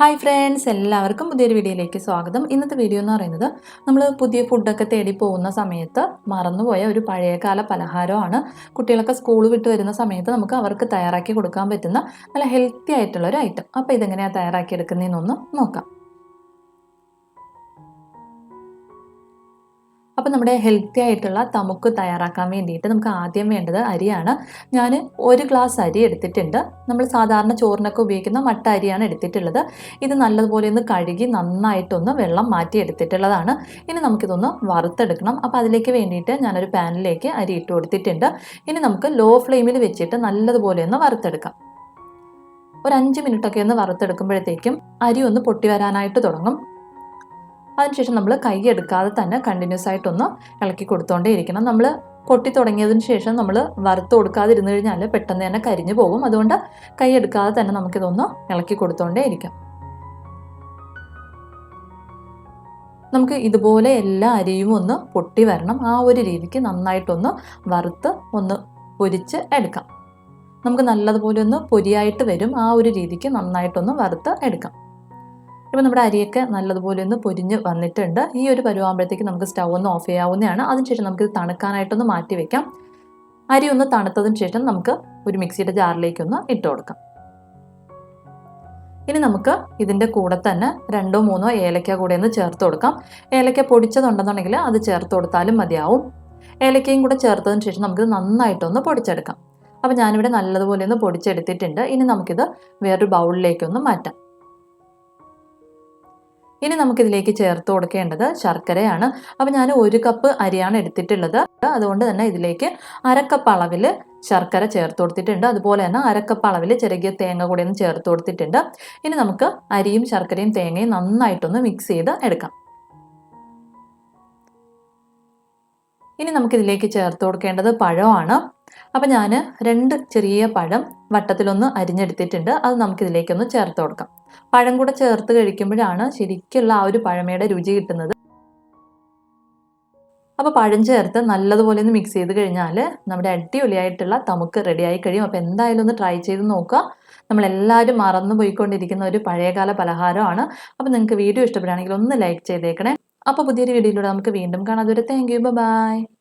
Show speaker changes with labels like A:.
A: Hi friends എല്ലാവർക്കും പുതിയൊരു വീഡിയോയിലേക്ക് സ്വാഗതം. ഇന്നത്തെ വീഡിയോ എന്ന് പറയുന്നത് നമ്മൾ പുതിയ ഫുഡൊക്കെ തേടി പോകുന്ന സമയത്ത് മറന്നുപോയ ഒരു പഴയകാല പലഹാരമാണ്. കുട്ടികളൊക്കെ സ്കൂൾ വിട്ട് വരുന്ന സമയത്ത് നമുക്ക് അവർക്ക് തയ്യാറാക്കി കൊടുക്കാൻ പറ്റുന്ന നല്ല ഹെൽത്തി ആയിട്ടുള്ള ഒരു ഐറ്റം അപ്പോൾ ഇതെങ്ങനെയാണ് തയ്യാറാക്കി എടുക്കുന്നതെന്നൊന്ന് നോക്കാം. അപ്പോൾ നമ്മുടെ ഹെൽത്തി ആയിട്ടുള്ള തമുക്ക് തയ്യാറാക്കാൻ വേണ്ടിയിട്ട് നമുക്ക് ആദ്യം വേണ്ടത് അരിയാണ്. ഞാൻ ഒരു ഗ്ലാസ് അരി എടുത്തിട്ടുണ്ട്. നമ്മൾ സാധാരണ ചോറിനൊക്കെ ഉപയോഗിക്കുന്ന മട്ട അരിയാണ് എടുത്തിട്ടുള്ളത്. ഇത് നല്ലതുപോലെ ഒന്ന് കഴുകി നന്നായിട്ടൊന്ന് വെള്ളം മാറ്റി എടുത്തിട്ടുള്ളതാണ്. ഇനി നമുക്കിതൊന്ന് വറുത്തെടുക്കണം. അപ്പോൾ അതിലേക്ക് വേണ്ടിയിട്ട് ഞാനൊരു പാനിലേക്ക് അരി ഇട്ട് കൊടുത്തിട്ടുണ്ട്. ഇനി നമുക്ക് ലോ ഫ്ലെയിമിൽ വെച്ചിട്ട് നല്ലതുപോലെ ഒന്ന് വറുത്തെടുക്കാം. ഒരു അഞ്ച് മിനിറ്റൊക്കെ ഒന്ന് വറുത്തെടുക്കുമ്പോഴത്തേക്കും അരി ഒന്ന് പൊട്ടി വരാനായിട്ട് തുടങ്ങും. അതിനുശേഷം നമ്മൾ കൈ എടുക്കാതെ തന്നെ കണ്ടിന്യൂസ് ആയിട്ടൊന്ന് ഇളക്കി കൊടുത്തോണ്ടേ ഇരിക്കണം. നമ്മൾ പൊട്ടി തുടങ്ങിയതിന് ശേഷം നമ്മൾ വറുത്ത് കൊടുക്കാതിരുന്നു കഴിഞ്ഞാൽ പെട്ടെന്ന് തന്നെ കരിഞ്ഞു പോകും. അതുകൊണ്ട് കൈ എടുക്കാതെ തന്നെ നമുക്കിതൊന്ന് ഇളക്കി കൊടുത്തോണ്ടേ ഇരിക്കാം. നമുക്ക് ഇതുപോലെ എല്ലാ അരിയും ഒന്ന് പൊട്ടി വരണം. ആ ഒരു രീതിക്ക് നന്നായിട്ടൊന്ന് വറുത്ത് ഒന്ന് പൊരിച്ച് എടുക്കാം. നമുക്ക് നല്ലതുപോലെ ഒന്ന് പൊരിയായിട്ട് വരും. ആ ഒരു രീതിക്ക് നന്നായിട്ടൊന്ന് വറുത്ത് എടുക്കാം. ഇപ്പോൾ നമ്മുടെ അരിയൊക്കെ നല്ലതുപോലെ ഒന്ന് പൊരിഞ്ഞ് വന്നിട്ടുണ്ട്. ഈ ഒരു പരുവാകുമ്പോഴത്തേക്ക് നമുക്ക് സ്റ്റൗ ഒന്ന് ഓഫ് ചെയ്യാവുന്നതാണ്. അതിനുശേഷം നമുക്ക് ഇത് തണുക്കാനായിട്ടൊന്ന് മാറ്റി വെക്കാം. അരി ഒന്ന് തണുത്തതിന് ശേഷം നമുക്ക് ഒരു മിക്സിയുടെ ജാറിലേക്കൊന്ന് ഇട്ട് കൊടുക്കാം. ഇനി നമുക്ക് ഇതിന്റെ കൂടെ തന്നെ രണ്ടോ മൂന്നോ ഏലക്ക കൂടെ ഒന്ന് ചേർത്ത് കൊടുക്കാം. ഏലക്ക പൊടിച്ചതുണ്ടെന്നുണ്ടെങ്കിൽ അത് ചേർത്ത് കൊടുത്താലും മതിയാവും. ഏലക്കയും കൂടെ ചേർത്തതിന് ശേഷം നമുക്ക് നന്നായിട്ടൊന്ന് പൊടിച്ചെടുക്കാം. അപ്പോൾ ഞാനിവിടെ നല്ലതുപോലെ ഒന്ന് പൊടിച്ചെടുത്തിട്ടുണ്ട്. ഇനി നമുക്കിത് വേറൊരു ബൗളിലേക്കൊന്ന് മാറ്റാം. ഇനി നമുക്കിതിലേക്ക് ചേർത്ത് കൊടുക്കേണ്ടത് ശർക്കരയാണ്. അപ്പോൾ ഞാൻ ഒരു കപ്പ് അരിയാണ് എടുത്തിട്ടുള്ളത്. അതുകൊണ്ട് തന്നെ ഇതിലേക്ക് അരക്കപ്പ് അളവിൽ ശർക്കര ചേർത്ത് കൊടുത്തിട്ടുണ്ട്. അതുപോലെ തന്നെ അരക്കപ്പ് അളവിൽ ചെറുകിയ തേങ്ങ കൂടി ഒന്ന് ചേർത്ത് കൊടുത്തിട്ടുണ്ട്. ഇനി നമുക്ക് അരിയും ശർക്കരയും തേങ്ങയും നന്നായിട്ടൊന്ന് മിക്സ് ചെയ്ത് എടുക്കാം. ഇനി നമുക്കിതിലേക്ക് ചേർത്ത് കൊടുക്കേണ്ടത് പഴമാണ്. അപ്പം ഞാൻ രണ്ട് ചെറിയ പഴം വട്ടത്തിലൊന്ന് അരിഞ്ഞെടുത്തിട്ടുണ്ട്. അത് നമുക്കിതിലേക്കൊന്ന് ചേർത്ത് കൊടുക്കാം. പഴം കൂടെ ചേർത്ത് കഴിക്കുമ്പോഴാണ് ശരിക്കുള്ള ആ ഒരു പഴമയുടെ രുചി കിട്ടുന്നത്. അപ്പോൾ പഴം ചേർത്ത് നല്ലതുപോലെ ഒന്ന് മിക്സ് ചെയ്ത് കഴിഞ്ഞാൽ നമ്മുടെ അടിപൊളിയായിട്ടുള്ള തമുക്ക് റെഡിയായി കഴിയും. അപ്പോൾ എന്തായാലും ഒന്ന് ട്രൈ ചെയ്ത് നോക്കുക. നമ്മളെല്ലാവരും മറന്നു പോയിക്കൊണ്ടിരിക്കുന്ന ഒരു പഴയകാല പലഹാരമാണ്. അപ്പോൾ നിങ്ങൾക്ക് വീഡിയോ ഇഷ്ടപ്പെടുകയാണെങ്കിൽ ഒന്ന് ലൈക്ക് ചെയ്തേക്കണേ. അപ്പോൾ പുതിയൊരു വീഡിയോയിലൂടെ നമുക്ക് വീണ്ടും കാണാം. അതുവരെ താങ്ക് യു ബൈ